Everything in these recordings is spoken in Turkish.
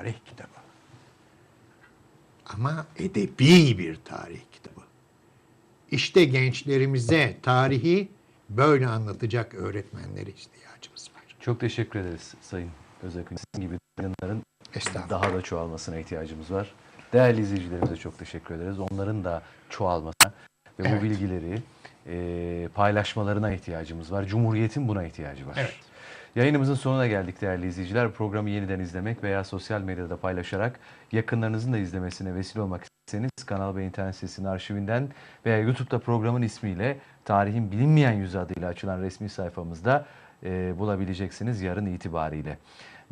tarih kitabı. Ama edebi bir tarih kitabı. İşte gençlerimize tarihi böyle anlatacak öğretmenlere ihtiyacımız var. Çok teşekkür ederiz Sayın Özakın. Sizin gibi yayınların daha da çoğalmasına ihtiyacımız var. Değerli izleyicilerimize çok teşekkür ederiz. Onların da çoğalmasına ve Evet. bu bilgileri e, paylaşmalarına ihtiyacımız var. Cumhuriyetin buna ihtiyacı var. Evet. Yayınımızın sonuna geldik değerli izleyiciler. Programı yeniden izlemek veya sosyal medyada paylaşarak yakınlarınızın da izlemesine vesile olmak isterseniz Kanal B internet sitesinin arşivinden veya YouTube'da programın ismiyle Tarihin Bilinmeyen Yüzü adıyla açılan resmi sayfamızda e, bulabileceksiniz yarın itibariyle.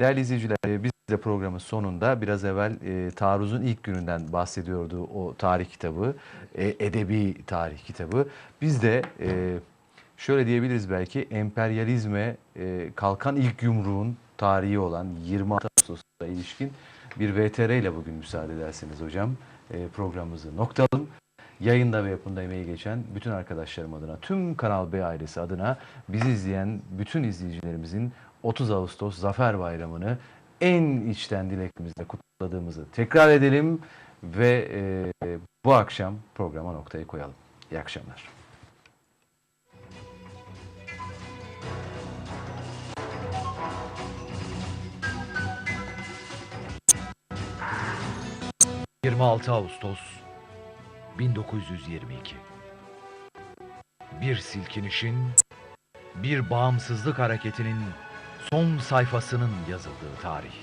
Değerli izleyiciler e, biz de programın sonunda biraz evvel e, taarruzun ilk gününden bahsediyordu o tarih kitabı, e, edebi tarih kitabı. Biz de e, şöyle diyebiliriz belki emperyalizme e, kalkan ilk yumruğun tarihi olan 26 Ağustos'a ilişkin bir VTR ile bugün müsaade ederseniz hocam e, programımızı noktalım. Yayında ve yapımda emeği geçen bütün arkadaşlarım adına, tüm Kanal B ailesi adına bizi izleyen bütün izleyicilerimizin 30 Ağustos Zafer Bayramı'nı en içten dileklerimizle kutladığımızı tekrar edelim ve e, bu akşam programa noktayı koyalım. İyi akşamlar. 26 Ağustos 1922 Bir silkinişin, bir bağımsızlık hareketinin son sayfasının yazıldığı tarih.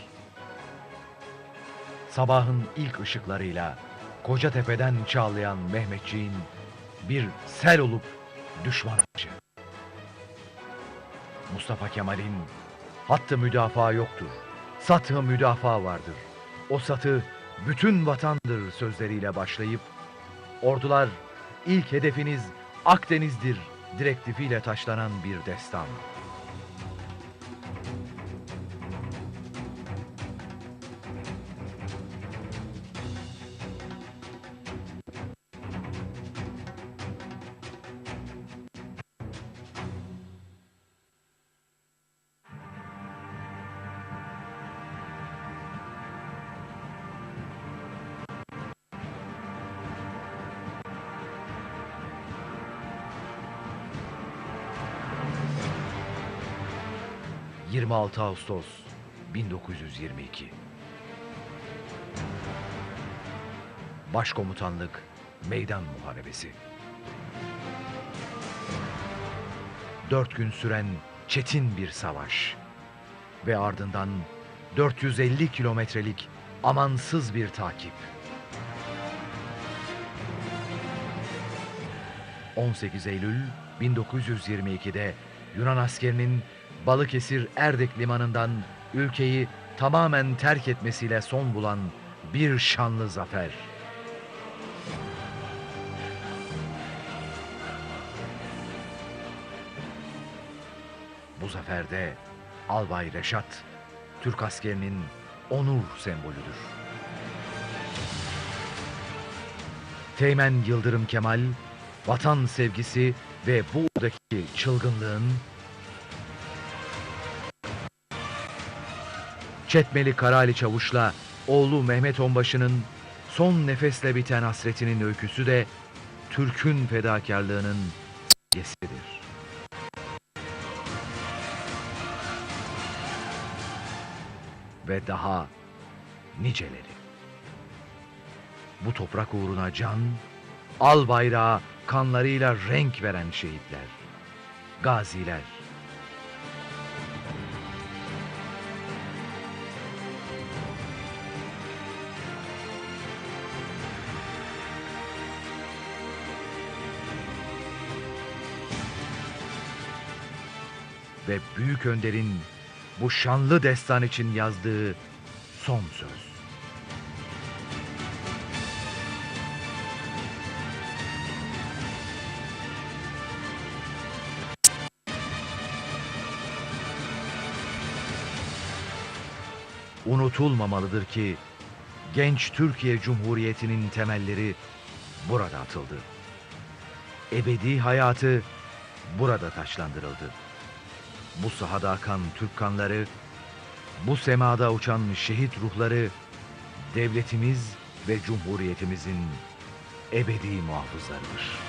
Sabahın ilk ışıklarıyla Kocatepe'den çağlayan Mehmetçiğin bir sel olup düşman açı. Mustafa Kemal'in hattı müdafaa yoktur, satı müdafaa vardır. O satı bütün vatandır sözleriyle başlayıp ordular ilk hedefiniz Akdeniz'dir direktifiyle taşlanan bir destan. ...26 Ağustos 1922 Başkomutanlık Meydan Muharebesi Dört gün süren çetin bir savaş ve ardından 450 kilometrelik amansız bir takip. 18 Eylül 1922'de Yunan askerinin Balıkesir Erdek limanından ülkeyi tamamen terk etmesiyle son bulan bir şanlı zafer. Bu zaferde Albay Reşat, Türk askerinin onur sembolüdür. Teğmen Yıldırım Kemal, vatan sevgisi ve buradaki çılgınlığın Çetmeli Karali Çavuş'la oğlu Mehmet Onbaşı'nın son nefesle biten hasretinin öyküsü de Türk'ün fedakarlığının simgesidir. Ve daha niceleri. Bu toprak uğruna can, al bayrağı kanlarıyla renk veren şehitler, gaziler. Ve Büyük Önder'in bu şanlı destan için yazdığı son söz. Unutulmamalıdır ki genç Türkiye Cumhuriyeti'nin temelleri burada atıldı. Ebedi hayatı burada taşlandırıldı. Bu sahada akan Türk kanları Bu semada uçan şehit ruhları devletimiz ve cumhuriyetimizin ebedi muhafızlarıdır.